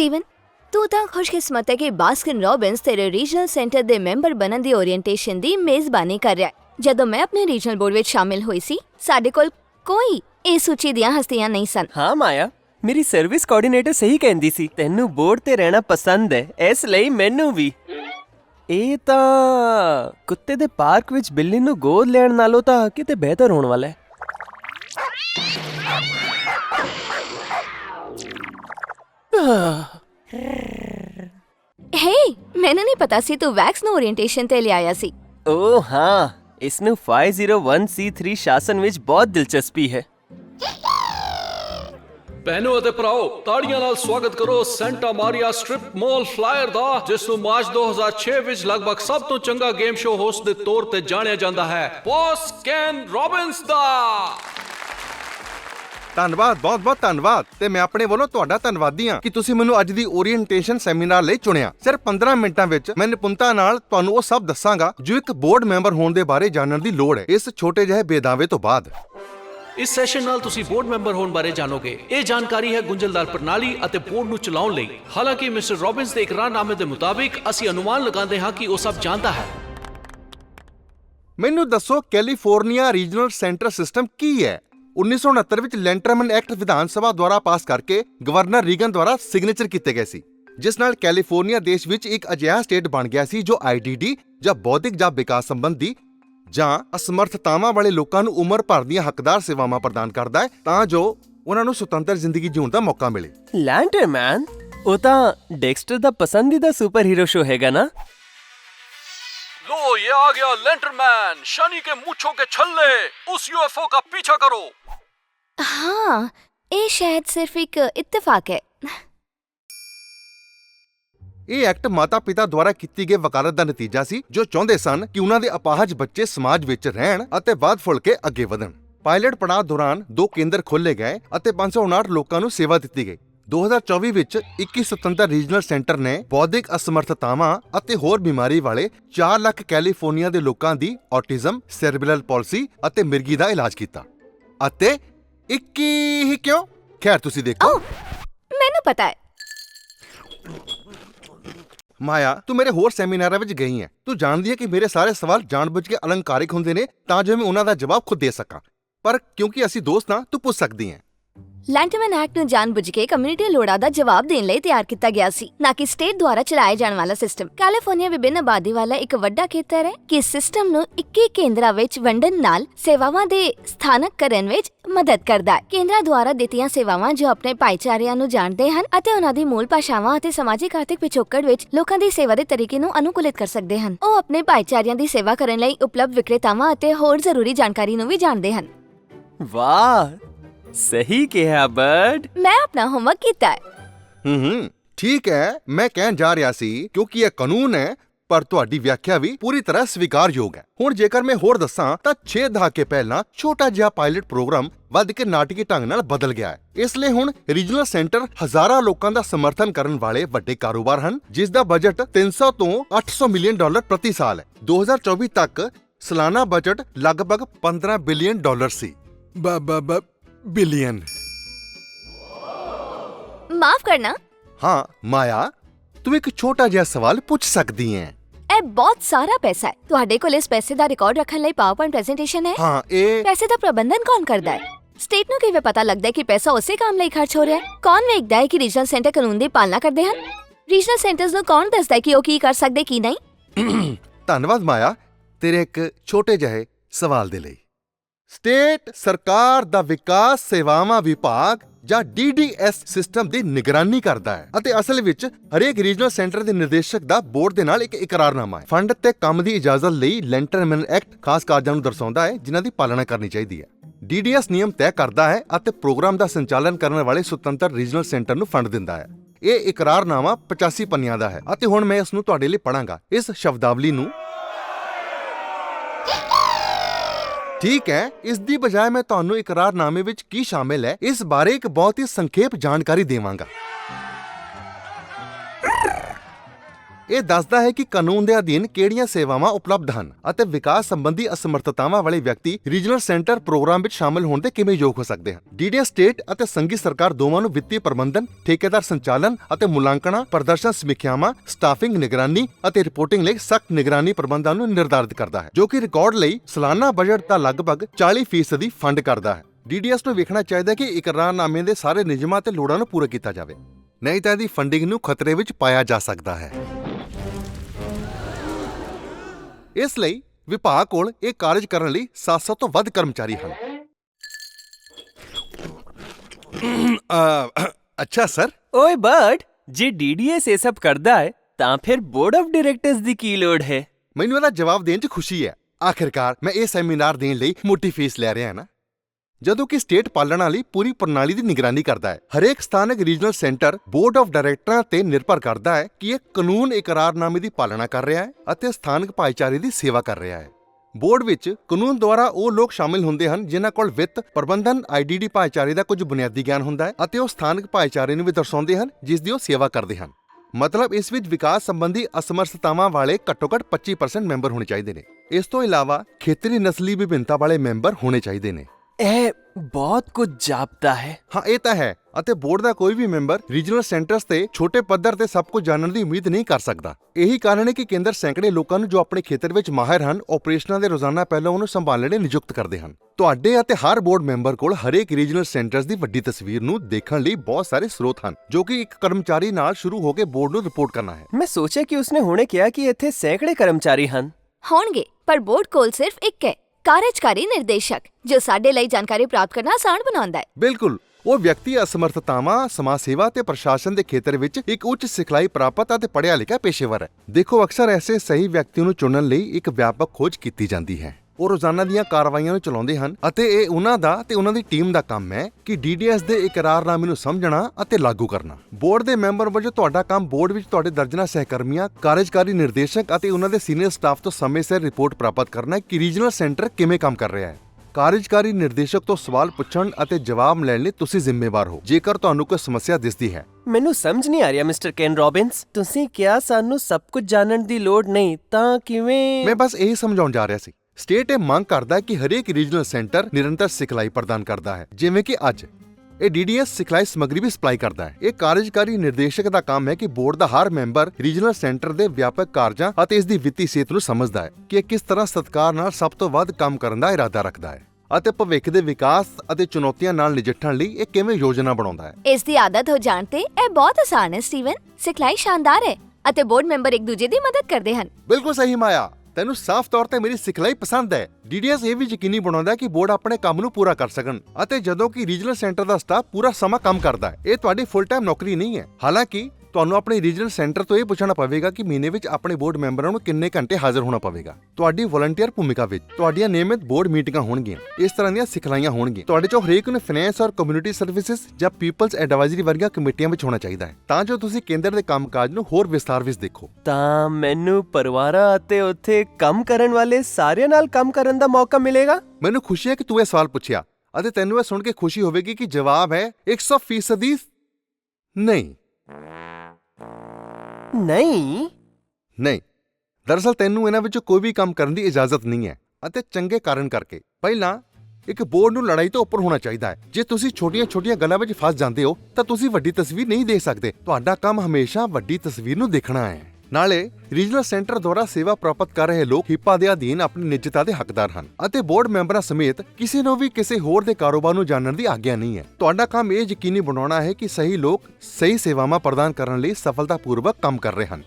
Steven ਤੂੰ ਤਾਂ ਖੁਸ਼ਕਿਸਮਤ ਹੈ ਕਿ ਬਾਸਕਿਨ ਰੌਬਿਨਸ ਤੇਰੇ ਰੀਜਨਲ ਸੈਂਟਰ ਦੇ ਮੈਂਬਰ ਬਣਨ ਦੀ ਓਰੀਐਂਟੇਸ਼ਨ ਦੀ ਮੇਜ਼ਬਾਨੀ ਕਰ ਰਿਹਾ ਹੈ ਜਦੋਂ ਮੈਂ ਆਪਣੇ ਰੀਜਨਲ ਬੋਰਡ ਵਿੱਚ ਸ਼ਾਮਿਲ ਹੋਈ ਸੀ ਸਾਡੇ ਕੋਲ ਕੋਈ ਇਹ ਸੂਚੀ ਦੀਆਂ ਹਸਤੀਆਂ ਨਹੀਂ ਸਨ ਹਾਂ ਮਾਇਆ ਮੇਰੀ ਸਰਵਿਸ ਕੋਆਰਡੀਨੇਟਰ ਸਹੀ ਕਹਿੰਦੀ ਸੀ ਤੈਨੂੰ ਬੋਰਡ ਤੇ ਰਹਿਣਾ ਪਸੰਦ ਹੈ ਇਸ ਲਈ ਮੈਨੂੰ ਵੀ ਇਹ ਤਾਂ ਕੁੱਤੇ ਦੇ ਪਾਰਕ ਵਿੱਚ ਬਿੱਲੀ ਨੂੰ ਗੋਦ ਲੈਣ ਨਾਲੋਂ ਤਾਂ ਕਿਤੇ ਬਿਹਤਰ ਹੋਣ ਵਾਲਾ ਹੈ ਹੇ ਮੈਨੂੰ ਨਹੀਂ ਪਤਾ ਸੀ ਤੂੰ ਵੈਕਸ ਨੂੰ ਓਰੀਐਂਟੇਸ਼ਨ ਤੇ ਲਿਆਇਆ ਸੀ ਓ ਹਾਂ ਇਸ ਨੂੰ 501c3 ਸ਼ਾਸਨ ਵਿੱਚ ਬਹੁਤ ਦਿਲਚਸਪੀ ਹੈ ਭੈਣੋ ਅਤੇ ਭਰਾਓ ਤਾੜੀਆਂ ਨਾਲ ਸਵਾਗਤ ਕਰੋ Santa Maria strip mall flyer ਦਾ ਜਿਸ ਨੂੰ ਮਾਰਚ 2006 ਵਿੱਚ ਲਗਭਗ ਸਭ ਤੋਂ ਚੰਗਾ ਗੇਮ ਸ਼ੋਅ ਹੋਸਟ ਦੇ ਤੌਰ ਤੇ ਜਾਣਿਆ ਜਾਂਦਾ ਹੈ ਬੌਸ ਕੈਨ ਰੋਬਿਨਸ ਦਾ ਧੰਨਵਾਦ ਬਹੁਤ ਬਹੁਤ ਧੰਨਵਾਦ। ਤੇ ਮੈਂ ਆਪਣੇ ਵੱਲੋਂ ਤੁਹਾਡਾ ਧੰਨਵਾਦੀ ਹਾਂ ਕਿ ਤੁਸੀਂ ਮੈਨੂੰ ਅੱਜ ਦੀ ਓਰੀਐਂਟੇਸ਼ਨ ਸੈਮੀਨਾਰ ਲਈ ਚੁਣਿਆ। ਸਿਰਫ 15 ਮਿੰਟਾਂ ਵਿੱਚ ਮੈਂ ਨਿਪੁੰਨਤਾ ਨਾਲ ਤੁਹਾਨੂੰ ਉਹ ਸਭ ਦੱਸਾਂਗਾ ਜੋ ਇੱਕ ਬੋਰਡ ਮੈਂਬਰ ਹੋਣ ਦੇ ਬਾਰੇ ਜਾਣਨ ਦੀ ਲੋੜ ਹੈ ਇਸ ਛੋਟੇ ਜਿਹੇ ਬੇਦਾਵੇ ਤੋਂ ਬਾਅਦ। ਇਸ ਸੈਸ਼ਨ ਨਾਲ ਤੁਸੀਂ ਬੋਰਡ ਮੈਂਬਰ ਹੋਣ ਬਾਰੇ ਜਾਣੋਗੇ। ਇਹ ਜਾਣਕਾਰੀ ਹੈ ਗੁੰਝਲਦਾਰ ਪ੍ਰਣਾਲੀ ਅਤੇ ਬੋਰਡ ਨੂੰ ਚਲਾਉਣ ਲਈ। ਹਾਲਾਂਕਿ ਮਿਸਟਰ ਰੋਬਿਨਸ ਦੇ ਇਕਰਾਰਨਾਮੇ ਦੇ ਮੁਤਾਬਿਕ ਅਸੀਂ ਅਨੁਮਾਨ ਲਗਾਉਂਦੇ ਹਾਂ ਕਿ ਉਹ ਸਭ ਜਾਣਦਾ ਹੈ। ਮੈਨੂੰ ਦੱਸੋ ਕੈਲੀਫੋਰਨੀਆ ਰੀਜਨਲ ਸੈਂਟਰ ਸਿਸਟਮ ਕੀ ਹੈ? 1969 ਵਿੱਚ ਲੈਂਟਰਮਨ ਐਕਟ ਵਿਧਾਨ ਸਭਾ ਦੁਆਰਾ ਪਾਸ ਕਰਕੇ ਗਵਰਨਰ ਰੀਗਨ ਦੁਆਰਾ ਸਿਗਨੇਚਰ ਕੀਤੇ ਗਏ ਸੀ, ਜਿਸ ਨਾਲ ਕੈਲੀਫੋਰਨੀਆ ਦੇਸ਼ ਵਿੱਚ ਇੱਕ ਅਜਿਹਾ ਸਟੇਟ ਬਣ ਗਿਆ ਸੀ ਜੋ ਆਈਡੀਡੀ ਜਾਂ ਬੌਧਿਕ ਜਾਂ ਵਿਕਾਸ ਸੰਬੰਧੀ ਜਾਂ ਅਸਮਰਥਤਾਵਾਂ ਵਾਲੇ ਲੋਕਾਂ ਨੂੰ ਉਮਰ ਭਰ ਦੀਆਂ ਹੱਕਦਾਰ ਸੇਵਾਵਾਂ ਪ੍ਰਦਾਨ ਕਰਦਾ ਹੈ, ਤਾਂ ਜੋ ਉਹਨਾਂ ਨੂੰ ਸੁਤੰਤਰ ਜ਼ਿੰਦਗੀ ਜਿਉਣ ਦਾ ਮੌਕਾ ਮਿਲੇ। ਲੈਂਟਰਮੈਨ? ਉਹ ਤਾਂ ਡੈਕਸਟਰ ਦਾ ਪਸੰਦੀਦਾ ਸੁਪਰ ਹੀਰੋ ਸ਼ੋ ਹੈਗਾ ਨਾ? लो ये आ गया लेंटरमैन शनि के मूछों के छल्ले उस यूएफओ का पीछा करो ਹਾਂ ਇਹ ਸ਼ਾਇਦ ਸਿਰਫ ਇੱਕ ਇਤਫਾਕ ਹੈ ਇਹ ਐਕਟ ਮਾਤਾ-ਪਿਤਾ ਦੁਆਰਾ ਕੀਤੀ ਗਈ ਵਕਾਲਤ ਦਾ ਨਤੀਜਾ ਸੀ ਜੋ ਚਾਹੁੰਦੇ ਸਨ ਕਿ ਉਹਨਾਂ ਦੇ ਅਪਾਹਜ ਬੱਚੇ ਸਮਾਜ ਵਿੱਚ ਰਹਿਣ ਅਤੇ ਵੱਧ ਫੁੱਲ ਕੇ ਅੱਗੇ ਵਧਣ ਪਾਇਲਟ ਪੜਾਅ ਦੌਰਾਨ ਦੋ ਕੇਂਦਰ ਖੋਲ੍ਹੇ ਗਏ ਅਤੇ 559 ਲੋਕਾਂ ਨੂੰ ਸੇਵਾ ਦਿੱਤੀ ਗਈ 2024 ਵਿੱਚ 21 ਸੁਤੰਤਰ ਰੀਜਨਲ ਸੈਂਟਰ ਨੇ ਬੌਧਿਕ ਅਸਮਰਥਤਾਵਾਂ ਅਤੇ ਹੋਰ ਬਿਮਾਰੀ ਵਾਲੇ 4 ਲੱਖ ਕੈਲੀਫੋਰਨੀਆ ਦੇ ਲੋਕਾਂ ਦੀ ਆਟਿਜ਼ਮ, ਸੈਰੀਬਰਲ ਪਾਲਿਸੀ ਅਤੇ ਮਿਰਗੀ ਦਾ ਇਲਾਜ ਕੀਤਾ। ਅਤੇ 21 ਹੀ ਕਿਉਂ? ਖੈਰ ਤੁਸੀਂ ਦੇਖੋ। ਮੈਨੂੰ ਪਤਾ ਹੈ। ਮਾਇਆ ਤੂੰ ਮੇਰੇ ਹੋਰ ਸੈਮੀਨਾਰਾਂ ਵਿੱਚ ਗਈ ਹੈ। ਤੂੰ ਜਾਣਦੀ ਹੈ ਕਿ ਮੇਰੇ ਸਾਰੇ ਸਵਾਲ ਜਾਣਬੁੱਝ ਕੇ ਅਲੰਕਾਰਿਕ ਹੁੰਦੇ ਨੇ ਤਾਂ ਜੋ ਮੈਂ ਉਹਨਾਂ ਦਾ ਜਵਾਬ ਖੁਦ ਦੇ ਸਕਾਂ। ਪਰ ਕਿਉਂਕਿ ਅਸੀਂ ਦੋਸਤ ਹਾਂ ਤੂੰ ਪੁੱਛ ਸਕਦੀ ਹੈ। ਲੈਂਟਮੈਨ ਐਕਟ ਨੂੰ ਜਾਣਬੁੱਝ ਕੇ ਕਮਿਊਨਿਟੀ ਲੋੜਾਂ ਦਾ ਜਵਾਬ ਦੇਣ ਲਈ ਤਿਆਰ ਕੀਤਾ ਗਿਆ ਸੀ, ਨਾ ਕਿ ਸਟੇਟ ਦੁਆਰਾ ਚਲਾਇਆ ਜਾਣ ਵਾਲਾ ਸਿਸਟਮ ਕੈਲੀਫੋਰਨੀਆ ਵਿਭਿੰਨ ਆਬਾਦੀ ਵਾਲਾ ਇੱਕ ਵੱਡਾ ਖੇਤਰ ਹੈ ਕਿ ਸਿਸਟਮ ਨੂੰ 21 ਕੇਂਦਰਾਂ ਵਿੱਚ ਵੰਡਣ ਨਾਲ ਸੇਵਾਵਾਂ ਦੇ ਸਥਾਨਕਕਰਨ ਵਿੱਚ ਮਦਦ ਕਰਦਾ ਹੈ। ਕੇਂਦਰਾਂ ਦੁਆਰਾ ਦਿੱਤੀਆਂ ਸੇਵਾਵਾਂ ਜੋ ਆਪਣੇ ਭਾਈਚਾਰਿਆਂ ਨੂੰ ਜਾਣਦੇ ਹਨ ਅਤੇ ਉਹਨਾਂ ਦੀ ਮੂਲ ਭਾਸ਼ਾਵਾਂ ਅਤੇ ਸਮਾਜਿਕ ਆਰਥਿਕ ਪਿਛੋਕੜ ਵਿੱਚ ਲੋਕਾਂ ਦੀ ਸੇਵਾ ਦੇ ਤਰੀਕੇ ਨੂੰ ਅਨੁਕੂਲਿਤ ਕਰ ਸਕਦੇ ਹਨ। ਉਹ ਆਪਣੇ ਭਾਈਚਾਰਿਆਂ ਦੀ ਸੇਵਾ ਕਰਨ ਲਈ ਉਪਲਬਧ ਵਿਕਰੇਤਾਵਾਂ ਅਤੇ ਹੋਰ ਜ਼ਰੂਰੀ ਜਾਣਕਾਰੀ ਨੂੰ ਵੀ ਜਾਣਦੇ ਹਨ। ਵਾਹ! ਸਹੀ ਕਿਹਾ ਬਰਡ ਮੈਂ ਆਪਣਾ ਹੋਮਵਰਕ ਕੀਤਾ ਹੈ ਹੂੰ ਹੂੰ ਠੀਕ ਹੈ ਮੈਂ ਕਹਿਣ ਜਾ ਰਿਹਾ ਸੀ ਕਿਉਂਕਿ ਇਹ ਕਾਨੂੰਨ ਹੈ ਪਰ ਤੁਹਾਡੀ ਵਿਆਖਿਆ ਵੀ ਪੂਰੀ ਤਰ੍ਹਾਂ ਸਵੀਕਾਰਯੋਗ ਹੈ ਹੁਣ ਜੇਕਰ ਮੈਂ ਹੋਰ ਦੱਸਾਂ ਤਾਂ 6 ਦਹਾਕੇ ਪਹਿਲਾਂ ਛੋਟਾ ਜਿਹਾ ਪਾਇਲਟ ਪ੍ਰੋਗਰਾਮ ਵੱਧ ਕੇ ਨਾਟਕੀ ਢੰਗ ਨਾਲ ਬਦਲ ਗਿਆ ਹੈ ਇਸ ਲਈ ਹੁਣ ਰੀਜਨਲ ਸੈਂਟਰ ਹਜ਼ਾਰਾਂ ਲੋਕਾਂ ਦਾ ਸਮਰਥਨ ਕਰਨ ਵਾਲੇ ਵੱਡੇ ਕਾਰੋਬਾਰ ਹਨ ਜਿਸ ਦਾ ਬਜਟ 300 ਤੋਂ 800 ਮਿਲੀਅਨ ਡਾਲਰ ਪ੍ਰਤੀ ਸਾਲ ਹੈ 2024 ਤੱਕ ਸਾਲਾਨਾ ਬਜਟ ਲਗਭਗ 15 ਬਿਲੀਅਨ ਡਾਲਰ ਸੀ ਬ ਬਿਲੀਅਨ ਮਾਫ ਕਰਨਾ ਹਾਂ ਮਾਇਆ ਤੂੰ ਇੱਕ ਛੋਟਾ ਜਿਹਾ ਸਵਾਲ ਪੁੱਛ ਸਕਦੀ ਹੈ ਇਹ ਬਹੁਤ ਸਾਰਾ ਪੈਸਾ ਹੈ ਤੁਹਾਡੇ ਕੋਲ ਇਸ ਪੈਸੇ ਦਾ ਰਿਕਾਰਡ ਰੱਖਣ ਲਈ ਪਾਵਰਪੁਆਇੰਟ ਪ੍ਰੈਜੈਂਟੇਸ਼ਨ ਹੈ ਹਾਂ ਇਹ ਪੈਸੇ ਦਾ ਪ੍ਰਬੰਧਨ ਕੌਣ ਕਰਦਾ ਹੈ ਸਟੇਟ ਨੂੰ ਕਿਵੇਂ ਪਤਾ ਲੱਗਦਾ ਹੈ ਕਿ ਪੈਸਾ ਉਸੇ ਕੰਮ ਲਈ ਖਰਚ ਹੋ ਰਿਹਾ ਹੈ ਕੌਣ ਵੇਖਦਾ ਹੈ ਕਿ ਰੀਜਨਲ ਸੈਂਟਰ ਕਾਨੂੰਨ ਦੀ ਪਾਲਣਾ ਕਰਦੇ ਹਨ ਰੀਜਨਲ ਸੈਂਟਰਸ ਨੂੰ ਕੌਣ ਦੱਸਦਾ ਹੈ ਕਿ ਉਹ ਕੀ ਕਰ ਸਕਦੇ ਕੀ ਨਹੀਂ ਧੰਨਵਾਦ ਮਾਇਆ ਤੇਰੇ ਇੱਕ ਛੋਟੇ ਜਿਹੇ ਸਵਾਲ ਦੇ ਲਈ ਸਟੇਟ ਸਰਕਾਰ ਦਾ ਵਿਕਾਸ ਸੇਵਾਵਾਂ ਵਿਭਾਗ ਜਾਂ DDS ਸਿਸਟਮ ਦੀ ਨਿਗਰਾਨੀ ਕਰਦਾ ਹੈ ਅਤੇ ਅਸਲ ਵਿੱਚ ਹਰੇਕ ਰੀਜਨਲ ਸੈਂਟਰ ਦੇ ਨਿਰਦੇਸ਼ਕ ਦਾ ਬੋਰਡ ਦੇ ਨਾਲ ਇੱਕ ਇਕਰਾਰਨਾਮਾ ਹੈ। ਫੰਡ ਤੇ ਕੰਮ ਦੀ ਇਜਾਜ਼ਤ ਲਈ ਲੈਂਟਰਮੈਨ ਐਕਟ ਖਾਸ ਕਾਰਜਾਂ ਨੂੰ ਦਰਸਾਉਂਦਾ ਹੈ, ਜਿਨ੍ਹਾਂ ਦੀ ਪਾਲਣਾ ਕਰਨੀ ਚਾਹੀਦੀ ਹੈ। DDS ਨਿਯਮ ਤੈਅ ਕਰਦਾ ਹੈ ਅਤੇ ਪ੍ਰੋਗਰਾਮ ਦਾ ਸੰਚਾਲਨ ਕਰਨ ਵਾਲੇ ਸੁਤੰਤਰ ਰੀਜਨਲ ਸੈਂਟਰ ਨੂੰ ਫੰਡ ਦਿੰਦਾ ਹੈ। ਇਹ ਇਕਰਾਰਨਾਮਾ 85 ਪੰਨਿਆਂ ਦਾ ਹੈ ਅਤੇ ਹੁਣ ਮੈਂ ਇਸ ਨੂੰ ਤੁਹਾਡੇ ਲਈ ਪੜਾਂਗਾ ਇਸ ਸ਼ਬਦਾਵਲੀ ਨੂੰ ਠੀਕ ਹੈ, ਇਸ ਦੀ ਬਜਾਏ ਮੈਂ ਤੁਹਾਨੂੰ ਇਕਰਾਰਨਾਮੇ ਵਿੱਚ ਕੀ ਸ਼ਾਮਿਲ ਹੈ, ਇਸ ਬਾਰੇ ਇੱਕ ਬਹੁਤ ਹੀ ਸੰਖੇਪ ਜਾਣਕਾਰੀ ਦੇਵਾਂਗਾ। ਇਹ ਦੱਸਦਾ ਹੈ ਕਿ ਕਾਨੂੰਨ ਦੇ ਅਧੀਨ ਕਿਹੜੀਆਂ ਸੇਵਾਵਾਂ ਉਪਲਬਧ ਹਨ ਅਤੇ ਵਿਕਾਸ ਸੰਬੰਧੀ ਅਸਮਰਥਤਾਵਾਂ ਵਾਲੇ ਵਿਅਕਤੀ ਰੀਜਨਲ ਸੈਂਟਰ ਪ੍ਰੋਗਰਾਮ ਵਿੱਚ ਸ਼ਾਮਲ ਹੋਣ ਦੇ ਕਿਵੇਂ ਯੋਗ ਹੋ ਸਕਦੇ ਹਨ। ਡੀਡੀਐਸ ਸਟੇਟ ਅਤੇ ਸੰਘੀ ਸਰਕਾਰ ਦੋਵਾਂ ਨੂੰ ਵਿੱਤੀ ਪ੍ਰਬੰਧਨ, ਠੇਕੇਦਾਰ ਸੰਚਾਲਨ ਅਤੇ ਮੁਲਾਂਕਣਾ, ਪ੍ਰਦਰਸ਼ਨ ਸਮੀਖਿਆਵਾਂ ਸਟਾਫਿੰਗ ਨਿਗਰਾਨੀ ਅਤੇ ਰਿਪੋਰਟਿੰਗ ਲਈ ਸਖਤ ਨਿਗਰਾਨੀ ਪ੍ਰਬੰਧਾਂ ਨੂੰ ਨਿਰਧਾਰਿਤ ਕਰਦਾ ਹੈ, ਜੋ ਕਿ ਰਿਕਾਰਡ ਲਈ ਸਾਲਾਨਾ ਬਜਟ ਦਾ ਲਗਭਗ 40% ਫੰਡ ਕਰਦਾ ਹੈ। ਡੀਡੀਐਸ ਨੂੰ ਵੇਖਣਾ ਚਾਹੀਦਾ ਹੈ ਕਿ ਇਕਰਾਰਨਾਮੇ ਦੇ ਸਾਰੇ ਨਿਯਮਾਂ ਤੇ ਲੋੜਾਂ ਨੂੰ ਪੂਰਾ ਕੀਤਾ ਜਾਵੇ। ਨਹੀਂ ਤਾਂ ਇਹਦੀ ਫੰਡਿੰਗ ਨੂੰ ਖਤਰੇ ਵਿੱਚ ਪਾਇਆ ਜਾ ਸਕਦਾ ਹੈ। ਇਸ ਲਈ ਵਿਭਾਗ ਕੋਲ ਇਹ ਕਾਰਜ ਕਰਨ ਲਈ 700 ਤੋਂ ਵੱਧ ਕਰਮਚਾਰੀ ਹਨ। ਅ, ਅੱਛਾ ਸਰ। ਓਏ ਬਰਡ ਜੇ ਡੀਡੀਐਸ ਇਹ ਸਭ ਕਰਦਾ ਹੈ ਤਾਂ ਫਿਰ ਬੋਰਡ ਆਫ ਡਾਇਰੈਕਟਰਸ ਦੀ ਕੀ ਲੋੜ ਹੈ? ਮੈਨੂੰ ਇਹਦਾ ਜਵਾਬ ਦੇਣ 'ਚ ਖੁਸ਼ੀ ਹੈ। ਆਖਿਰਕਾਰ ਮੈਂ ਇਹ ਸੈਮੀਨਾਰ ਦੇਣ ਲਈ ਮੋਟੀ ਫੀਸ ਲੈ ਰਿਹਾ ਹਾਂ ਨਾ। ਜਦੋਂ ਕਿ ਸਟੇਟ ਪਾਲਣਾ ਲਈ ਪੂਰੀ ਪ੍ਰਣਾਲੀ ਦੀ ਨਿਗਰਾਨੀ ਕਰਦਾ ਹੈ। ਹਰੇਕ ਸਥਾਨਕ ਰੀਜਨਲ ਸੈਂਟਰ, ਬੋਰਡ ਆਫ ਡਾਇਰੈਕਟਰਾਂ ਤੇ ਨਿਰਭਰ ਕਰਦਾ ਹੈ ਕਿ ਇਹ ਕਾਨੂੰਨ ਇਕਰਾਰਨਾਮੇ ਦੀ ਪਾਲਣਾ ਕਰ ਰਿਹਾ ਹੈ ਅਤੇ ਸਥਾਨਕ ਭਾਈਚਾਰੇ ਦੀ ਸੇਵਾ ਕਰ ਰਿਹਾ ਹੈ। ਬੋਰਡ ਵਿੱਚ ਕਾਨੂੰਨ ਦੁਆਰਾ ਉਹ ਲੋਕ ਸ਼ਾਮਿਲ ਹੁੰਦੇ ਹਨ ਜਿਨ੍ਹਾਂ ਕੋਲ ਵਿੱਤ, ਪ੍ਰਬੰਧਨ, ਆਈਡੀਡੀ ਭਾਈਚਾਰੇ ਦਾ ਕੁਝ ਬੁਨਿਆਦੀ ਗਿਆਨ ਹੁੰਦਾ ਹੈ ਅਤੇ ਉਹ ਸਥਾਨਕ ਭਾਈਚਾਰੇ ਨੂੰ ਵੀ ਦਰਸਾਉਂਦੇ ਹਨ, ਜਿਸ ਦੀ ਉਹ ਸੇਵਾ ਕਰਦੇ ਹਨ। ਮਤਲਬ ਇਸ ਵਿੱਚ ਵਿਕਾਸ ਸੰਬੰਧੀ ਅਸਮਰਥਤਾਵਾਂ ਵਾਲੇ ਘੱਟੋ-ਘੱਟ 25% ਮੈਂਬਰ ਹੋਣੇ ਚਾਹੀਦੇ ਨੇ। ਇਸ ਤੋਂ ਇਲਾਵਾ ਖੇਤਰੀ ਨਸਲੀ ਵਿਭਿੰਨਤਾ ਵਾਲੇ ਮੈਂਬਰ ਹੋਣੇ ਚਾਹੀਦੇ ਨੇ। ਇਹ ਬਹੁਤ ਕੁਝ ਜਾਪਦਾ ਹੈ। ਹਾਂ ਇਹ ਤਾਂ ਹੈ ਅਤੇ ਬੋਰਡ ਦਾ ਕੋਈ ਵੀ ਮੈਂਬਰ ਰੀਜਨਲ ਸੈਂਟਰਸ ਤੇ ਛੋਟੇ ਪੱਧਰ ਤੇ ਸਭ ਕੁਝ ਜਾਣਨ ਦੀ ਉਮੀਦ ਨਹੀਂ ਕਰ ਸਕਦਾ। ਇਹੀ ਕਾਰਨ ਹੈ ਕਿ ਕੇਂਦਰ ਸੈਂਕੜੇ ਲੋਕਾਂ ਨੂੰ ਜੋ ਆਪਣੇ ਖੇਤਰ ਵਿੱਚ ਮਾਹਿਰ ਹਨ ਆਪਰੇਸ਼ਨਾਂ ਦੇ ਰੋਜ਼ਾਨਾ ਪਹਿਲਾਂ ਉਹਨੂੰ ਸੰਭਾਲਣ ਲਈ ਨਿਯੁਕਤ ਕਰਦੇ ਹਨ। ਤੁਹਾਡੇ ਅਤੇ ਹਰ ਬੋਰਡ ਮੈਂਬਰ ਕੋਲ ਹਰੇਕ ਰੀਜਨਲ ਸੈਂਟਰਸ ਦੀ ਵੱਡੀ ਤਸਵੀਰ ਨੂੰ ਦੇਖਣ ਲਈ ਬਹੁਤ ਸਾਰੇ ਸਰੋਤ ਹਨ ਜੋ ਕਿ ਇੱਕ ਕਰਮਚਾਰੀ ਨਾਲ ਸ਼ੁਰੂ ਹੋ ਕੇ ਬੋਰਡ ਨੂੰ ਰਿਪੋਰਟ ਕਰਨਾ ਹੈ। ਮੈਂ ਸੋਚਿਆ ਕਿ ਉਸਨੇ ਹੁਣੇ ਕਿਹਾ ਕਿ ਇੱਥੇ ਸੈਂਕੜੇ ਕਰਮਚਾਰੀ ਹਨ। ਹੋਣਗੇ ਪਰ ਬੋਰਡ ਕੋਲ ਸਿਰਫ ਇੱਕ ਹੈ। ਕਾਰਜਕਾਰੀ ਨਿਰਦੇਸ਼ਕ, ਜੋ ਸਾਡੇ ਲਈ ਜਾਣਕਾਰੀ ਪ੍ਰਾਪਤ ਕਰਨਾ ਆਸਾਨ ਬਣਾਉਂਦਾ ਹੈ। ਬਿਲਕੁਲ। ਉਹ ਵਿਅਕਤੀ ਅਸਮਰਥਤਾਵਾਂ ਸਮਾਜ ਸੇਵਾ ਤੇ ਪ੍ਰਸ਼ਾਸਨ ਦੇ ਖੇਤਰ ਵਿੱਚ ਇੱਕ ਉੱਚ ਸਿਖਲਾਈ ਪ੍ਰਾਪਤ ਅਤੇ ਪੜ੍ਹਿਆ ਲਿਖਿਆ ਪੇਸ਼ੇਵਰ ਹੈ। ਦੇਖੋ, ਅਕਸਰ ਐਸੇ ਸਹੀ ਵਿਅਕਤੀ ਨੂੰ ਚੁਣਨ ਲਈ ਇੱਕ ਵਿਆਪਕ ਖੋਜ ਕੀਤੀ ਜਾਂਦੀ ਹੈ। ਉਹ ਰੋਜ਼ਾਨਾ ਦੀਆਂ ਕਾਰਵਾਈਆਂ ਨੂੰ ਚਲਾਉਂਦੇ ਹਨ ਅਤੇ ਇਹ ਉਹਨਾਂ ਦਾ ਤੇ ਉਹਨਾਂ ਦੀ ਟੀਮ ਦਾ ਕੰਮ ਹੈ ਕਿ ਡੀਡੀਐਸ ਦੇ ਇਕਰਾਰਨਾਮੇ ਨੂੰ ਸਮਝਣਾ ਅਤੇ ਲਾਗੂ ਕਰਨਾ। ਬੋਰਡ ਦੇ ਮੈਂਬਰ ਵਜੋਂ ਤੁਹਾਡਾ ਕੰਮ ਬੋਰਡ ਵਿੱਚ ਤੁਹਾਡੇ ਦਰਜਨਾ ਸਹਿਕਰਮੀਆਂ ਕਾਰਜਕਾਰੀ ਨਿਰਦੇਸ਼ਕ ਅਤੇ ਉਹਨਾਂ ਦੇ ਸੀਨੀਅਰ ਸਟਾਫ ਤੋਂ ਸਮੇਂ ਸਿਰ ਰਿਪੋਰਟ ਪ੍ਰਾਪਤ ਕਰਨਾ ਹੈ ਕਿ ਰੀਜਨਲ ਸੈਂਟਰ ਕਿਵੇਂ ਕੰਮ ਕਰ ਰਿਹਾ ਹੈ। ਕਾਰਜਕਾਰੀ ਨਿਰਦੇਸ਼ਕ ਤੋਂ ਸਵਾਲ ਪੁੱਛਣ ਅਤੇ ਜਵਾਬ ਲੈਣ ਲਈ ਤੁਸੀਂ ਜ਼ਿੰਮੇਵਾਰ ਹੋ। ਜੇਕਰ ਤੁਹਾਨੂੰ ਕੋਈ ਸਮੱਸਿਆ ਦਿਸਦੀ ਹੈ। ਮੈਨੂੰ ਸਮਝ ਨਹੀਂ ਆ ਰਿਹਾ ਮਿਸਟਰ ਕੈਨ ਰੋਬਿਨਸ। ਤੁਸੀਂ ਕਿਹਾ ਸਾਨੂੰ ਸਭ ਕੁਝ ਜਾਣਨ ਦੀ ਲੋੜ ਨਹੀਂ ਤਾਂ ਕਿਵੇਂ ਮੈਂ ਬਸ ਇਹੀ ਸਮਝਾਉਣ ਜਾ ਰਿਹਾ ਸੀ ਸਟੇਟ ਇਹ ਮੰਗ ਕਰਦਾ ਹੈ ਕਿ ਹਰੇਕ ਰੀਜਨਲ ਸੈਂਟਰ ਨਿਰੰਤਰ ਸਿਖਲਾਈ ਪ੍ਰਦਾਨ ਕਰਦਾ ਹੈ। ਜਿਵੇਂ ਕਿ ਅੱਜ ਇਹ ਡੀਡੀਐਸ ਸਿਖਲਾਈ ਸਮੱਗਰੀ ਵੀ ਸਪਲਾਈ ਕਰਦਾ ਹੈ। ਇਹ ਕਾਰਜਕਾਰੀ ਨਿਰਦੇਸ਼ਕ ਦਾ ਕੰਮ ਹੈ ਕਿ ਬੋਰਡ ਦਾ ਹਰ ਮੈਂਬਰ ਰੀਜਨਲ ਸੈਂਟਰ ਦੇ ਵਿਆਪਕ ਕਾਰਜਾਂ ਅਤੇ ਇਸ ਦੀ ਵਿੱਤੀ ਸਿਹਤ ਨੂੰ ਸਮਝਦਾ ਹੈ ਕਿ ਇਹ ਕਿਸ ਤਰ੍ਹਾਂ ਸਤਕਾਰ ਨਾਲ ਸਭ ਤੋਂ ਵੱਧ ਕੰਮ ਕਰਨ ਦਾ ਇਰਾਦਾ ਰੱਖਦਾ ਹੈ ਅਤੇ ਭਵਿੱਖ ਦੇ ਵਿਕਾਸ ਅਤੇ ਚੁਣੌਤੀਆਂ ਨਾਲ ਨਜਿੱਠਣ ਲਈ ਇਹ ਕਿਵੇਂ ਯੋਜਨਾ ਬਣਾਉਂਦਾ ਹੈ। ਇਸ ਦੀ ਆਦਤ ਹੋ ਜਾਣ ਤੇ ਇਹ ਬਹੁਤ ਆਸਾਨ ਹੈ ਸਟੀਵਨ ਸਿਖਲਾਈ ਸ਼ਾਨਦਾਰ ਹੈ ਅਤੇ ਬੋਰਡ ਮੈਂਬਰ ਇੱਕ ਦੂਜੇ ਦੀ ਮਦਦ ਕਰਦੇ ਹਨ। ਬਿਲਕੁਲ ਸਹੀ ਮਾਇਆ। ਤੈਨੂੰ ਸਾਫ਼ ਤੌਰ ਤੇ ਮੇਰੀ ਸਿਖਲਾਈ ਪਸੰਦ ਹੈ। ਡੀਡੀਐਸ ਇਹ ਵੀ ਯਕੀਨੀ ਬਣਾਉਂਦਾ ਹੈ ਕਿ ਬੋਰਡ ਆਪਣੇ ਕੰਮ ਨੂੰ ਪੂਰਾ ਕਰ ਸਕਣ ਅਤੇ ਜਦੋਂ ਕਿ ਰੀਜਨਲ ਸੈਂਟਰ ਦਾ ਸਟਾਫ ਪੂਰਾ ਸਮਾਂ ਕੰਮ ਕਰਦਾ ਹੈ। ਇਹ ਤੁਹਾਡੀ ਫੁੱਲ ਟਾਈਮ ਨੌਕਰੀ ਨਹੀਂ ਹੈ। ਹਾਲਾਂਕਿ ਤੁਹਾਨੂੰ ਆਪਣੇ ਰੀਜਨਲ ਸੈਂਟਰ ਤੋਂ ਇਹ ਪੁੱਛਣਾ ਪਵੇਗਾ ਕਿ ਮਹੀਨੇ ਵਿੱਚ ਆਪਣੇ ਬੋਰਡ ਮੈਂਬਰਾਂ ਨੂੰ ਕਿੰਨੇ ਘੰਟੇ ਹਾਜ਼ਰ ਹੋਣਾ ਪਵੇਗਾ। ਤੁਹਾਡੀ ਵਲੰਟੀਅਰ ਭੂਮਿਕਾ ਵਿੱਚ ਤੁਹਾਡੀਆਂ ਨਿਯਮਿਤ ਬੋਰਡ ਮੀਟਿੰਗਾਂ ਹੋਣਗੀਆਂ। ਇਸ ਤਰ੍ਹਾਂ ਦੀਆਂ ਸਿਖਲਾਈਆਂ ਹੋਣਗੀਆਂ। ਤੁਹਾਡੇ ਚੋਂ ਹਰੇਕ ਨੂੰ ਫਾਈਨੈਂਸ ਔਰ ਕਮਿਊਨਿਟੀ ਸਰਵਿਸਿਜ਼ ਜਾਂ ਪੀਪਲਸ ਐਡਵਾਈਜ਼ਰੀ ਵਰਗੀਆਂ ਕਮੇਟੀਆਂ ਵਿੱਚ ਹੋਣਾ ਚਾਹੀਦਾ ਹੈ। ਤਾਂ ਜੋ ਤੁਸੀਂ ਕੇਂਦਰ ਦੇ ਕੰਮਕਾਜ ਨੂੰ ਹੋਰ ਵਿਸਥਾਰ ਵਿੱਚ ਦੇਖੋ। ਤਾਂ ਮੈਨੂੰ ਪਰਿਵਾਰਾਂ ਅਤੇ ਉੱਥੇ ਕੰਮ ਕਰਨ ਵਾਲੇ ਸਾਰਿਆਂ ਨਾਲ ਕੰਮ ਕਰਨ ਦਾ ਮੌਕਾ ਮਿਲੇਗਾ? ਮੈਨੂੰ ਖੁਸ਼ੀ ਹੈ ਕਿ ਤੂੰ ਇਹ ਸਵਾਲ ਪੁੱਛਿਆ ਅਤੇ ਤੈਨੂੰ ਇਹ ਸੁਣ ਕੇ ਖੁਸ਼ੀ ਹੋਵੇਗੀ ਕਿ ਜਵਾਬ ਹੈ 100% ਨਹੀਂ। ਨਹੀਂ। ਨਹੀਂ। ਦਰਅਸਲ ਤੈਨੂੰ ਇਹਨਾਂ ਵਿੱਚੋਂ ਕੋਈ ਵੀ ਕੰਮ ਕਰਨ ਦੀ ਇਜਾਜ਼ਤ ਨਹੀਂ ਹੈ ਅਤੇ ਚੰਗੇ ਕਾਰਨ ਕਰਕੇ। ਪਹਿਲਾਂ ਇੱਕ ਬੋਰਡ ਨੂੰ ਲੜਾਈ ਤੋਂ ਉੱਪਰ ਹੋਣਾ ਚਾਹੀਦਾ ਹੈ। ਜੇ ਤੁਸੀਂ ਛੋਟੀਆਂ-ਛੋਟੀਆਂ ਗੱਲਾਂ ਵਿੱਚ ਫਸ ਜਾਂਦੇ ਹੋ, ਤਾਂ ਤੁਸੀਂ ਵੱਡੀ ਤਸਵੀਰ ਨਹੀਂ ਦੇਖ ਸਕਦੇ। ਤੁਹਾਡਾ ਕੰਮ ਹਮੇਸ਼ਾ ਵੱਡੀ ਤਸਵੀਰ ਨੂੰ ਦੇਖਣਾ ਹੈ। ਨਾਲੇ ਰੀਜਨਲ ਸੈਂਟਰ ਦੁਆਰਾ ਸੇਵਾ ਪ੍ਰਾਪਤ ਕਰ ਰਹੇ ਲੋਕ ਹਿੱਪਾ ਦੇ ਅਧੀਨ ਆਪਣੀ ਨਿੱਜਤਾ ਦੇ ਹੱਕਦਾਰ ਹਨ ਅਤੇ ਬੋਰਡ ਮੈਂਬਰਾਂ ਸਮੇਤ ਕਿਸੇ ਨੂੰ ਵੀ ਕਿਸੇ ਹੋਰ ਦੇ ਕਾਰੋਬਾਰ ਨੂੰ ਜਾਣਨ ਦੀ ਆਗਿਆ ਨਹੀਂ ਹੈ। ਤੁਹਾਡਾ ਕੰਮ ਇਹ ਯਕੀਨੀ ਬਣਾਉਣਾ ਹੈ ਕਿ ਸਹੀ ਲੋਕ ਸਹੀ ਸੇਵਾਵਾਂ ਪ੍ਰਦਾਨ ਕਰਨ ਲਈ ਸਫਲਤਾਪੂਰਵਕ ਕੰਮ ਕਰ ਰਹੇ ਹਨ।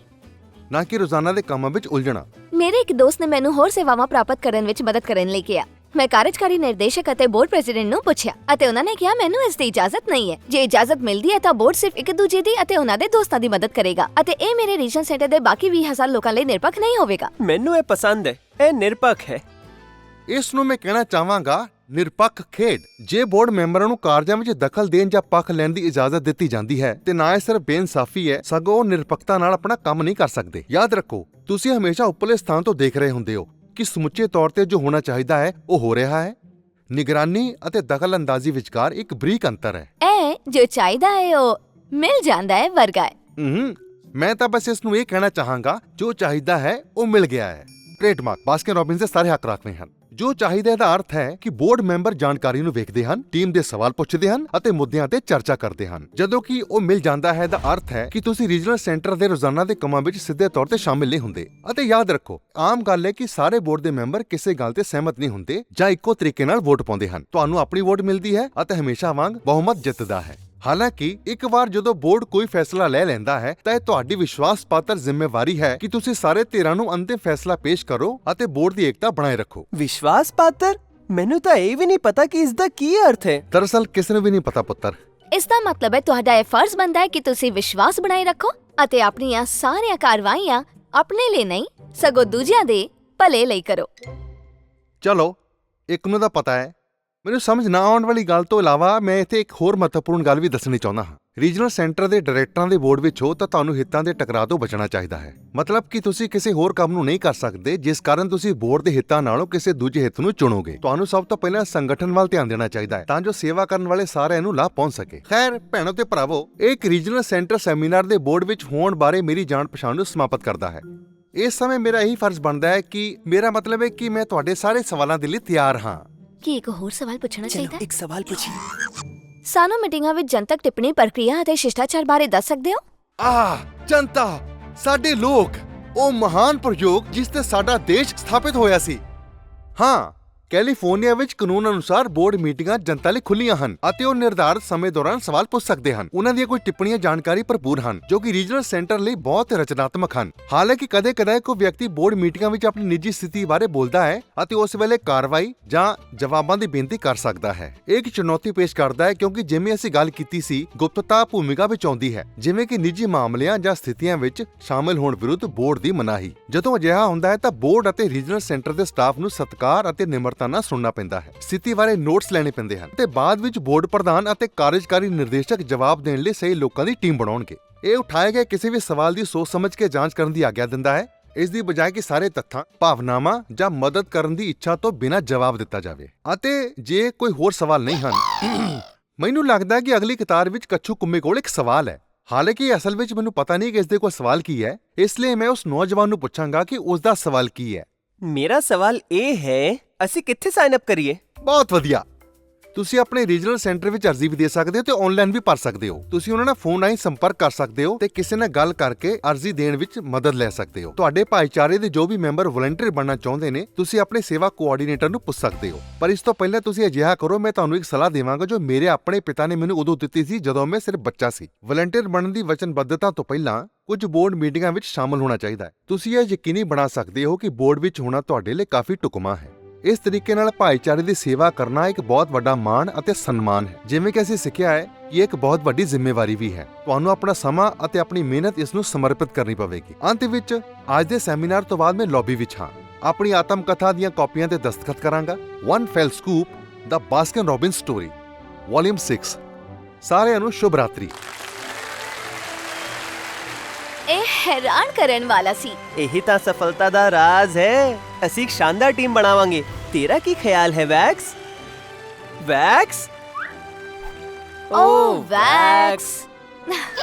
ਨਾ ਕਿ ਰੋਜ਼ਾਨਾ ਦੇ ਕੰਮਾਂ ਵਿੱਚ ਉਲਝਣਾ। ਮੇਰੇ ਇੱਕ ਦੋਸਤ ਨੇ ਮੈਨੂੰ ਹੋਰ ਸੇਵਾਵਾਂ ਪ੍ਰਾਪਤ ਕਰਨ ਵਿੱਚ ਮਦਦ ਕਰਨ ਲਈ ਕਿਹਾ। ਮੈਂ ਕਾਰਜਕਾਰੀ ਨਿਰਦੇਸ਼ਕ ਅਤੇ ਬੋਰਡ ਪ੍ਰੈਜ਼ੀਡੈਂਟ ਨੂੰ ਪੁੱਛਿਆ ਅਤੇ ਉਹਨਾਂ ਨੇ ਕਿਹਾ ਮੈਨੂੰ ਇਸ ਦੀ ਇਜਾਜ਼ਤ ਨਹੀਂ ਹੈ। ਜੇ ਇਜਾਜ਼ਤ ਮਿਲਦੀ ਹੈ ਤਾਂ ਬੋਰਡ ਸਿਰਫ ਇੱਕ ਦੂਜੇ ਦੀ ਅਤੇ ਉਹਨਾਂ ਦੇ ਦੋਸਤਾਂ ਦੀ ਮਦਦ ਕਰੇਗਾ ਅਤੇ ਇਹ ਮੇਰੇ ਰੀਜਨ ਸੈਂਟਰ ਦੇ ਬਾਕੀ 20000 ਲੋਕਾਂ ਲਈ ਨਿਰਪੱਖ ਨਹੀਂ ਹੋਵੇਗਾ। ਮੈਨੂੰ ਇਹ ਪਸੰਦ ਹੈ। ਇਹ ਨਿਰਪੱਖ ਹੈ। ਇਸ ਨੂੰ ਮੈਂ ਕਹਿਣਾ ਚਾਹਾਂਗਾ ਨਿਰਪੱਖ ਖੇਡ ਜੇ ਬੋਰਡ ਮੈਂਬਰਾਂ ਨੂੰ ਕਾਰਜਾਂ ਵਿੱਚ ਦਖਲ ਦੇਣ ਜਾਂ ਪੱਖ ਲੈਣ ਦੀ ਇਜਾਜ਼ਤ ਦਿੱਤੀ ਜਾਂਦੀ ਹੈ ਤੇ ਨਾ ਇਹ ਸਿਰਫ ਬੇਇਨਸਾਫੀ ਹੈ ਸਗੋਂ ਉਹ ਨਿਰਪੱਖਤਾ ਨਾਲ ਆਪਣਾ ਕੰਮ ਨਹੀਂ ਕਰ ਸਕਦੇ। ਯਾਦ ਰੱਖੋ ਤੁਸੀਂ ਹਮੇਸ਼ਾ ਉੱਪਰਲੇ ਸਥਾਨ ਤੋਂ ਦੇਖ ਰਹੇ ਹੁੰਦੇ ਹੋ। ਕਿ ਸਮੁੱਚੇ ਤੌਰ ਤੇ ਜੋ ਹੋਣਾ ਚਾਹੀਦਾ ਹੈ ਉਹ ਹੋ ਰਿਹਾ ਹੈ। ਨਿਗਰਾਨੀ ਅਤੇ ਦਖਲ ਅੰਦਾਜ਼ੀ ਵਿਚਕਾਰ ਇੱਕ ਬਰੀਕ ਅੰਤਰ ਹੈ। ਇਹ ਜੋ ਚਾਹੀਦਾ ਹੈ ਉਹ ਮਿਲ ਜਾਂਦਾ ਹੈ ਵਰਗਾ ਹੈ। ਹੂੰ ਮੈਂ ਤਾਂ ਬਸ ਇਸ ਨੂੰ ਇਹ ਕਹਿਣਾ ਚਾਹਾਂਗਾ ਜੋ ਚਾਹੀਦਾ ਹੈ ਉਹ ਮਿਲ ਗਿਆ ਹੈ। ਟ੍ਰੇਡਮਾਰਕ ਬਾਸਕਿਨ ਰੌਬਿਨਸ ਦੇ ਸਾਰੇ ਹੱਕ ਰੱਖਦੇ ਹਨ। ਜੋ ਚਾਹੀਦਾ ਦਾ ਅਰਥ ਹੈ ਕਿ ਬੋਰਡ ਮੈਂਬਰ ਜਾਣਕਾਰੀ ਨੂੰ ਵੇਖਦੇ ਹਨ, ਟੀਮ ਦੇ ਸਵਾਲ ਪੁੱਛਦੇ ਹਨ ਅਤੇ ਮੁੱਦਿਆਂ ਤੇ ਚਰਚਾ ਕਰਦੇ ਹਨ। ਜਦੋਂ ਕਿ ਉਹ ਮਿਲ ਜਾਂਦਾ ਹੈ, ਦਾ ਅਰਥ ਹੈ ਕਿ ਤੁਸੀਂ ਰੀਜਨਲ ਸੈਂਟਰ ਦੇ ਰੋਜ਼ਾਨਾ ਦੇ ਕੰਮਾਂ ਵਿੱਚ ਸਿੱਧੇ ਤੌਰ ਤੇ ਸ਼ਾਮਿਲ ਨਹੀਂ ਹੁੰਦੇ। ਅਤੇ ਯਾਦ ਰੱਖੋ, ਆਮ ਗੱਲ ਹੈ ਕਿ ਸਾਰੇ ਬੋਰਡ ਦੇ ਮੈਂਬਰ ਕਿਸੇ ਗੱਲ ਤੇ ਸਹਿਮਤ ਨਹੀਂ ਹੁੰਦੇ ਜਾਂ ਇੱਕੋ ਤਰੀਕੇ ਨਾਲ ਵੋਟ ਪਾਉਂਦੇ ਹਨ। ਤੁਹਾਨੂੰ ਆਪਣੀ ਵੋਟ ਮਿਲਦੀ ਹੈ ਅਤੇ ਹਮੇਸ਼ਾ ਵਾਂਗ ਬਹੁਮਤ ਜਿੱਤਦਾ ਹੈ। ਹਾਲਾਂਕਿ ਇੱਕ ਵਾਰ ਜਦੋਂ ਬੋਰਡ ਕੋਈ ਫੈਸਲਾ ਲੈ ਲੈਂਦਾ ਹੈ ਤਾਂ ਇਹ ਤੁਹਾਡੀ ਵਿਸ਼ਵਾਸ ਪਾਤਰ ਜ਼ਿੰਮੇਵਾਰੀ ਹੈ ਕਿ ਤੁਸੀਂ ਸਾਰੇ ਧਿਰਾਂ ਨੂੰ ਅੰਤਿਮ ਫੈਸਲਾ ਪੇਸ਼ ਕਰੋ ਅਤੇ ਬੋਰਡ ਦੀ ਏਕਤਾ ਬਣਾਏ ਰੱਖੋ। ਵਿਸ਼ਵਾਸ ਪਾਤਰ ਮੈਨੂੰ ਤਾਂ ਇਹ ਵੀ ਨਹੀਂ ਪਤਾ ਕਿ ਇਸ ਦਾ ਕੀ ਅਰਥ ਹੈ। ਦਰਅਸਲ ਕਿਸੇ ਨੂੰ ਵੀ ਨਹੀਂ ਪਤਾ ਪੁੱਤਰ। ਇਸ ਦਾ ਮਤਲਬ ਹੈ ਤੁਹਾਡਾ ਇਹ ਫਰਜ਼ ਬਣਦਾ ਹੈ ਕਿ ਤੁਸੀਂ ਵਿਸ਼ਵਾਸ ਬਣਾਈ ਰੱਖੋ ਅਤੇ ਆਪਣੀਆਂ ਸਾਰੀਆਂ ਕਾਰਵਾਈਆਂ ਆਪਣੇ ਲਈ ਨਹੀਂ ਸਗੋਂ ਦੂਜਿਆਂ ਦੇ ਭਲੇ ਲਈ ਕਰੋ। ਚਲੋ ਇੱਕ ਨੂੰ ਤਾਂ ਪਤਾ ਹੈ ਮੈਨੂੰ ਸਮਝ ਨਾ ਆਉਣ ਵਾਲੀ ਗੱਲ ਤੋਂ ਇਲਾਵਾ ਮੈਂ ਇੱਥੇ ਇੱਕ ਹੋਰ ਮਹੱਤਵਪੂਰਨ ਗੱਲ ਵੀ ਦੱਸਣੀ ਚਾਹੁੰਦਾ ਹਾਂ। ਰੀਜਨਲ ਸੈਂਟਰ ਦੇ ਡਾਇਰੈਕਟਰਾਂ ਦੇ ਬੋਰਡ ਵਿੱਚ ਹੋ ਤਾਂ ਤੁਹਾਨੂੰ ਹਿੱਤਾਂ ਦੇ ਟਕਰਾਅ ਤੋਂ ਬਚਣਾ ਚਾਹੀਦਾ ਹੈ। ਮਤਲਬ ਕਿ ਤੁਸੀਂ ਕਿਸੇ ਹੋਰ ਕੰਮ ਨੂੰ ਨਹੀਂ ਕਰ ਸਕਦੇ, ਜਿਸ ਕਾਰਨ ਤੁਸੀਂ ਬੋਰਡ ਦੇ ਹਿੱਤਾਂ ਨਾਲੋਂ ਕਿਸੇ ਦੂਜੇ ਹਿੱਤ ਨੂੰ ਚੁਣੋਗੇ। ਤੁਹਾਨੂੰ ਸਭ ਤੋਂ ਪਹਿਲਾਂ ਸੰਗਠਨ ਵੱਲ ਧਿਆਨ ਦੇਣਾ ਚਾਹੀਦਾ ਹੈ, ਤਾਂ ਜੋ ਸੇਵਾ ਕਰਨ ਵਾਲੇ ਸਾਰਿਆਂ ਨੂੰ ਲਾਭ ਪਹੁੰਚ ਸਕੇ। ਖੈਰ, ਭੈਣੋ ਤੇ ਭਰਾਵੋ, ਇਹ ਇੱਕ ਰੀਜਨਲ ਸੈਂਟਰ ਸੈਮੀਨਾਰ ਦੇ ਬੋਰਡ ਵਿੱਚ ਹੋਣ ਬਾਰੇ ਮੇਰੀ ਜਾਣ ਪਛਾਣ ਨੂੰ ਸਮਾਪਤ ਕਰਦਾ ਹੈ। ਇਸ ਸਮੇਂ ਮੇਰਾ ਇਹੀ ਫਰਜ਼ ਬਣਦਾ ਹੈ ਕਿ ਮੇਰਾ ਮਤਲਬ ਹੈ ਕਿ ਮੈਂ ਤੁਹਾਡੇ ਸਾਰੇ ਸਵਾਲਾਂ ਦੇ ਲਈ ਤਿਆਰ ਹਾਂ। ਕੀ ਇੱਕ ਹੋਰ ਸਵਾਲ ਪੁੱਛਣਾ ਚਾਹੀਦਾ ਹੈ? ਇੱਕ ਸਵਾਲ ਪੁੱਛੀ। ਸਾਨੂੰ ਮੀਟਿੰਗਾਂ ਵਿੱਚ ਜਨਤਕ ਟਿੱਪਣੀ ਪ੍ਰਕਿਰਿਆ ਅਤੇ ਸ਼ਿਸ਼ਟਾਚਾਰ ਬਾਰੇ ਦੱਸ ਸਕਦੇ ਹੋ? ਆਹ ਜਨਤਾ ਸਾਡੇ ਲੋਕ ਉਹ ਮਹਾਨ ਪ੍ਰਯੋਗ ਜਿਸ ਤੇ ਸਾਡਾ ਦੇਸ਼ ਸਥਾਪਿਤ ਹੋਇਆ ਸੀ। ਹਾਂ ਕੈਲੀਫੋਰਨੀਆ ਵਿੱਚ ਕਾਨੂੰਨ ਅਨੁਸਾਰ ਬੋਰਡ ਮੀਟਿੰਗਾਂ ਜਨਤਾ ਲਈ ਖੁੱਲੀਆਂ ਹਨ ਅਤੇ ਉਹ ਨਿਰਧਾਰਤ ਸਮੇਂ ਦੌਰਾਨ ਸਵਾਲ ਪੁੱਛ ਸਕਦੇ ਹਨ। ਉਹਨਾਂ ਦੀਆਂ ਕੋਈ ਟਿੱਪਣੀਆਂ ਜਾਣਕਾਰੀ ਭਰਪੂਰ ਹਨ, ਜੋ ਕਿ ਰੀਜਨਲ ਸੈਂਟਰ ਲਈ ਬਹੁਤ ਰਚਨਾਤਮਕ ਹਨ। ਹਾਲਾਂਕਿ ਕਦੇ-ਕਦੇ ਕੋਈ ਵਿਅਕਤੀ ਬੋਰਡ ਮੀਟਿੰਗਾਂ ਵਿੱਚ ਆਪਣੀ ਨਿੱਜੀ ਸਥਿਤੀ ਬਾਰੇ ਬੋਲਦਾ ਹੈ ਅਤੇ ਉਸ ਵੇਲੇ ਕਾਰਵਾਈ ਜਾਂ ਜਵਾਬਾਂ ਦੀ ਬੇਨਤੀ ਕਰ ਸਕਦਾ ਹੈ। ਇਹ ਇੱਕ ਚੁਣੌਤੀ ਪੇਸ਼ ਕਰਦਾ ਹੈ ਕਿਉਂਕਿ ਜਿਵੇਂ ਅਸੀਂ ਗੱਲ ਕੀਤੀ ਸੀ, ਗੁਪਤਤਾ ਭੂਮਿਕਾ ਵਿੱਚ ਆਉਂਦੀ ਹੈ, ਜਿਵੇਂ ਕਿ ਨਿੱਜੀ ਮਾਮਲਿਆਂ ਜਾਂ ਸਥਿਤੀਆਂ ਵਿੱਚ ਸ਼ਾਮਲ ਹੋਣ ਵਿਰੁੱਧ ਬੋਰਡ ਦੀ ਮਨਾਹੀ। ਜਦੋਂ ਅਜਿਹਾ ਹੁੰਦਾ ਹੈ ਤਾਂ ਬੋਰਡ ਅਤੇ ਰੀਜਨਲ ਸੈਂਟਰ ਦੇ ਸਟਾਫ ਨੂੰ ਸਤਿਕਾਰ ਅਤੇ ਨਿਮਰਤਾ ਨਾਲ ਸੁਣਨਾ ਪੈਂਦਾ ਹੈ। ਸਥਿਤੀ ਬਾਰੇ ਨੋਟਸ ਲੈਣੇ ਪੈਂਦੇ ਹਨ ਤੇ ਬਾਅਦ ਵਿੱਚ ਬੋਰਡ ਪ੍ਰਧਾਨ ਅਤੇ ਕਾਰਜਕਾਰੀ ਨਿਰਦੇਸ਼ਕ ਜਵਾਬ ਦੇਣ ਲਈ ਸਹੀ ਲੋਕਾਂ ਦੀ ਟੀਮ ਬਣਾਉਣਗੇ। ਇਹ ਉਠਾਏ ਗਏ ਕਿਸੇ ਵੀ ਸਵਾਲ ਦੀ ਸੋਚ ਸਮਝ ਕੇ ਜਾਂਚ ਕਰਨ ਦੀ ਆਗਿਆ ਦਿੰਦਾ ਹੈ। ਇਸ ਦੀ ਬਜਾਏ ਕਿ ਸਾਰੇ ਤੱਥਾਂ, ਭਾਵਨਾਵਾਂ ਜਾਂ ਮਦਦ ਕਰਨ ਦੀ ਇੱਛਾ ਤੋਂ ਬਿਨਾਂ ਜਵਾਬ ਦਿੱਤਾ ਜਾਵੇ। ਅਤੇ ਜੇ ਕੋਈ ਹੋਰ ਸਵਾਲ ਨਹੀਂ ਹਨ, ਮੈਨੂੰ ਲੱਗਦਾ ਹੈ ਕਿ ਅਗਲੀ ਕਤਾਰ ਵਿੱਚ ਕੱਛੂ ਕੁੰਮੇ ਕੋਲ ਇੱਕ ਸਵਾਲ ਹੈ। ਹਾਲਾਂਕਿ ਅਸਲ ਵਿੱਚ ਮੈਨੂੰ ਪਤਾ ਨਹੀਂ ਕਿ ਇਸ ਦੇ ਕੋਲ ਸਵਾਲ ਕੀ ਹੈ। ਇਸ ਲਈ ਮੈਂ ਉਸ ਨੌਜਵਾਨ ਨੂੰ ਪੁੱਛਾਂਗਾ ਕਿ ਉਸ ਦਾ ਸਵਾਲ ਕੀ ਹੈ। ਮੇਰਾ ਸਵਾਲ ਇਹ ਹੈ ਅਸੀਂ ਕਿੱਥੇ ਸਾਈਨ ਅਪ ਕਰੀਏ? ਬਹੁਤ ਵਧੀਆ। ਤੁਸੀਂ ਆਪਣੇ ਰੀਜਨਲ ਸੈਂਟਰ ਵਿੱਚ ਅਰਜ਼ੀ ਵੀ ਦੇ ਸਕਦੇ ਹੋ ਤੇ ਆਨਲਾਈਨ ਵੀ ਭਰ ਸਕਦੇ ਹੋ। ਤੁਸੀਂ ਉਹਨਾਂ ਨਾਲ ਫੋਨ ਰਾਹੀਂ ਸੰਪਰਕ ਕਰ ਸਕਦੇ ਹੋ ਤੇ ਕਿਸੇ ਨਾਲ ਗੱਲ ਕਰਕੇ ਅਰਜ਼ੀ ਦੇਣ ਵਿੱਚ ਮਦਦ ਲੈ ਸਕਦੇ ਹੋ। ਤੁਹਾਡੇ ਭਾਈਚਾਰੇ ਦੇ ਜੋ ਵੀ ਮੈਂਬਰ ਵਲੰਟੀਅਰ ਬਣਨਾ ਚਾਹੁੰਦੇ ਨੇ, ਤੁਸੀਂ ਆਪਣੇ ਸੇਵਾ ਕੋਆਰਡੀਨੇਟਰ ਨੂੰ ਪੁੱਛ ਸਕਦੇ ਹੋ। ਪਰ ਇਸ ਤੋਂ ਪਹਿਲਾਂ ਤੁਸੀਂ ਅਜਿਹਾ ਕਰੋ, ਮੈਂ ਤੁਹਾਨੂੰ ਇੱਕ ਸਲਾਹ ਦੇਵਾਂਗਾ ਜੋ ਮੇਰੇ ਆਪਣੇ ਪਿਤਾ ਨੇ ਮੈਨੂੰ ਉਦੋਂ ਦਿੱਤੀ ਸੀ ਜਦੋਂ ਮੈਂ ਸਿਰਫ ਬੱਚਾ ਸੀ। ਵਲੰਟੀਅਰ ਬਣਨ ਦੀ ਵਚਨਬੱਧਤਾ ਤੋਂ ਪਹਿਲਾਂ ਕੁਝ ਬੋਰਡ ਮੀਟਿੰਗਾਂ ਵਿੱਚ ਸ਼ਾਮਲ ਹੋਣਾ ਚਾਹੀਦਾ ਹੈ। ਤੁਸੀਂ ਇਹ ਯਕੀਨੀ ਬਣਾ ਸਕਦੇ ਹੋ ਕਿ ਬੋਰਡ ਵਿੱਚ ਹੋਣਾ ਤੁਹਾਡੇ ਲਈ ਕਾਫੀ ਢੁਕਵਾਂ ਹੈ। ਇਸ ਤਰੀਕੇ ਨਾਲ ਭਾਈਚਾਰੇ ਦੀ ਸੇਵਾ ਕਰਨਾ ਇੱਕ ਬਹੁਤ ਵੱਡਾ ਮਾਣ ਅਤੇ ਸਨਮਾਨ ਹੈ। ਜਿਵੇਂ ਕਿ ਅਸੀਂ ਸਿੱਖਿਆ ਹੈ ਕਿ ਇਹ ਇੱਕ ਬਹੁਤ ਵੱਡੀ ਜ਼ਿੰਮੇਵਾਰੀ ਵੀ ਹੈ। ਤੁਹਾਨੂੰ ਆਪਣਾ ਸਮਾਂ ਅਤੇ ਆਪਣੀ ਮਿਹਨਤ ਇਸ ਨੂੰ ਸਮਰਪਿਤ ਕਰਨੀ ਪਵੇਗੀ। ਅੰਤ ਵਿੱਚ ਅੱਜ ਦੇ ਸੈਮੀਨਾਰ ਤੋਂ ਬਾਅਦ ਮੈਂ ਲੌਬੀ ਵਿੱਚ ਹਾਂ। ਆਪਣੀ ਆਤਮ ਕਥਾ ਦੀਆਂ ਕਾਪੀਆਂ ਤੇ ਦਸਤਖਤ ਕਰਾਂਗਾ। ਵਨ ਫੈਲ ਸਕੂਪ ਦਾ ਬਾਸਕਨ ਰੌਬਿਨ ਸਟੋਰੀ ਵੋਲਿਊਮ 6 ਸਾਰਿਆਂ ਨੂੰ ਸ਼ੁਭ ਰਾਤਰੀ। ਇਹ ਹੈਰਾਨ ਕਰਨ ਵਾਲਾ ਸੀ। ਇਹੀ ਤਾਂ ਸਫਲਤਾ ਦਾ ਰਾਜ਼ ਹੈ। ਅਸੀਂ ਇੱਕ ਸ਼ਾਨਦਾਰ ਟੀਮ ਬਣਾਵਾਂਗੇ। ਤੇਰਾ ਕੀ ਖਿਆਲ ਹੈ ਵੈਕਸ? ਵੈਕਸ? ਓ ਵੈਕਸ।